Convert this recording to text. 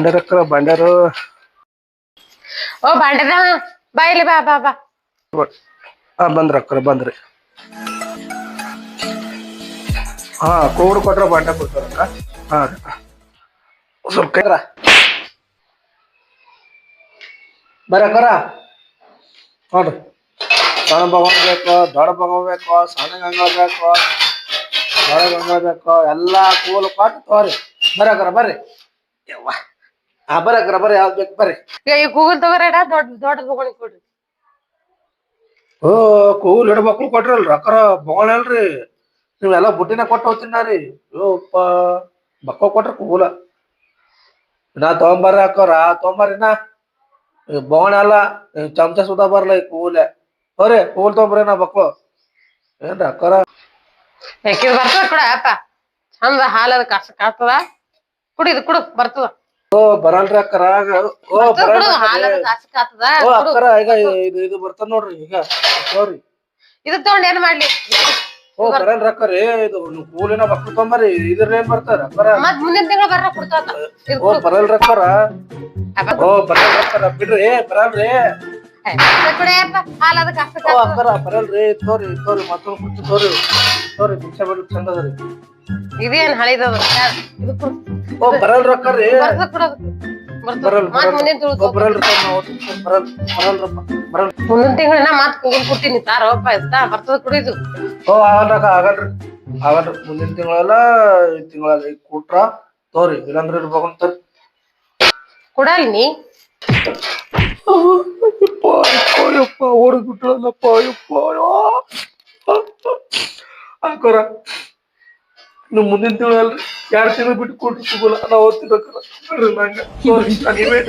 ಬಂಡಾರಕ್ಕ ಬಂಡಾರು? ಓ ಬಾಂಡೆದ ಬಾ ಇಲ್ಲಿ ಬಾ ಬಾ ಬಾ. ಹಾ ಬಂದ್ರಿ ಅಕ್ಕರ ಬಂದ್ರಿ. ಹಾ ಕೋಡ್ ಕೊಟ್ರ ಬಂಡ ಕೊಡ್ತಾರಕ್ಕ ಹಾ ಸ್ವಲ್ಪ ಕೈರ ಬರಕ್ಕರ ನೋಡ್ರಿ. ಸಣ್ಣ ಭಗವಾನ್ ಬೇಕು ದೊಡ್ಡ ಭಗವಾನ್ ಬೇಕು ಸಣ್ಣ ಗಂಗಾ ಬೇಕು ದೊಡ್ಡ ಗಂಗಾ ಬೇಕು ಎಲ್ಲ ಕೂಲ್ ಕೊಟ್ಟು ತೋರಿ. ಬರಕರ ಬರ್ರಿ. ಯವ್ವ. ಹಾ ಬರಕರ ಬರ್ರಿ ಯಾವ್ದು ಬೇಕು ಬರ್ರಿ. ಏ ಈ ಗೂಗಲ್ ತಗೋರೇಡ ದೊಡ್ಡ ದೊಡ್ಡ ತಗೊಳಿ ಕೊಡ್ರಿ. ಓ ಕೂಲ್ ಹಿಡ ಮಕ್ಳು ಕೊಟ್ರಲ್ರಿ ಅಕ್ಕರ ಬೊಗಳಲ್ರಿ ನೀವೆಲ್ಲ ಬುಟ್ಟಿನ ಕೊಟ್ಟು ಹೋಗ್ತೀನಾರಿ ಯೋಪ್ಪ ಮಕ್ಕಳು ಕೊಟ್ರ ಕೂಲ ನಾ ತಗೊಂಬರ್ರಿ ಅಕ್ಕರ ತಗೊಂಬರ್ರಿ ನಾ. ಬೋಣ ಅಲ್ಲ ಚಮಚ ಸುಧಾ ಬರ್ಲ ಈ ಕೂಲೆ ಹೋರಿ ಕೂಲ್ ತಗೊಂಬರ್ರಿ ನಾ ಬಕ್ಕ ಏನ್ರಿ ಅಕ್ಕರ ಬರ್ತದ ಕೂಡ ಅಪ್ಪ. ಚಂದ ಹಾಲದ ಕಾಸ ಕಾಸ್ತದ. ಕುಡಿ ಇದು ಕುಡು ಬರ್ತದ. ಓ ಬರಲ್ರಿ ಅಕ್ಕರ ಓ ಬರಲ್ರಿ ಓ ಅಕ್ಕರ ಈಗ ಇದು ಇದು ಬರ್ತದ ನೋಡ್ರಿ ಈಗ ನೋಡ್ರಿ ಇದು ತಗೊಂಡ್ ಏನ್ ಮಾಡ್ಲಿ? ಓ ಬರಲ್ರಿ ಅಕ್ಕರ ಇದು ಕೂಲಿನ ಮಕ್ಳು ತೊಂಬರಿ ಇದ್ರ ಏನ್ ಬರ್ತಾರ ಅಕ್ಕರ? ಮತ್ ಮುಂದಿನ ತಿಂಗಳ ಬರ ಓ ಬರಲ್ರಿ ಅಕ್ಕರ. ಓ ಬರಲ್ರಿ ಅಕ್ಕರ ಬಿಡ್ರಿ ಬರಲ್ರಿ. ಓ ಅಕ್ಕರ ಬರಲ್ರಿ ತೋರಿ ತೋರಿ ಮತ್ತೊಂದು ಕುರ್ಚಿ ತೋರಿ. ತೋರಿ ಭಿಕ್ಷೆ ಚಂದ ಇದೇನ್ ಹಳಿದದ? ಇದು ಓ ಬರಲ್ ಅಕ್ಕರಿ ರೀ. ಬರಲ್ ಬರಲ್ರಿ ಬರಲ್. ಬರಲ್ರಪ್ಪ ಬರಲ್ ಮುಂದಿನ ತಿಂಗಳ ಮಾತ್ ಕೂಗಲ್ ಕೊಡ್ತೀನಿ. ತಾರಪ್ಪ ಇತ್ತ ಬರ್ತದ ಕುಡಿದು ಓ ಆಗಲ್ರಕ್ಕ ಆಗಲ್ರಿ ಆಗಲ್ರಿ ಮುಂದಿನ ತಿಂಗಳೆಲ್ಲ ಈ ತಿಂಗಳಲ್ಲಿ ಕೊಟ್ರ ತೋರಿ. ಇಲ್ಲಾಂದ್ರೆ ಇರ್ಬೇಕು ಅಂತ ಕುಡಲ್ ನೀ? ಯಪ್ಪ ಯಪ್ಪ ಹೊಡೆದ್ ಬಿಟ್ರಲ್ಲಪ್ಪ ಯಪ್ಪ ಅಕ್ಕರ ಇನ್ನು ಮುಂದಿನ ತಿಂಗಳಲ್ಲಿ ಎರಡು ತಿಂಗಳು ಬಿಟ್ಟು ಕೊಟ್ಟು ಸಿಗೋಲ್ಲ. ನಾವು ಓದ್ತಿರ್ಬೇಕಲ್ಲ ನೀವೇ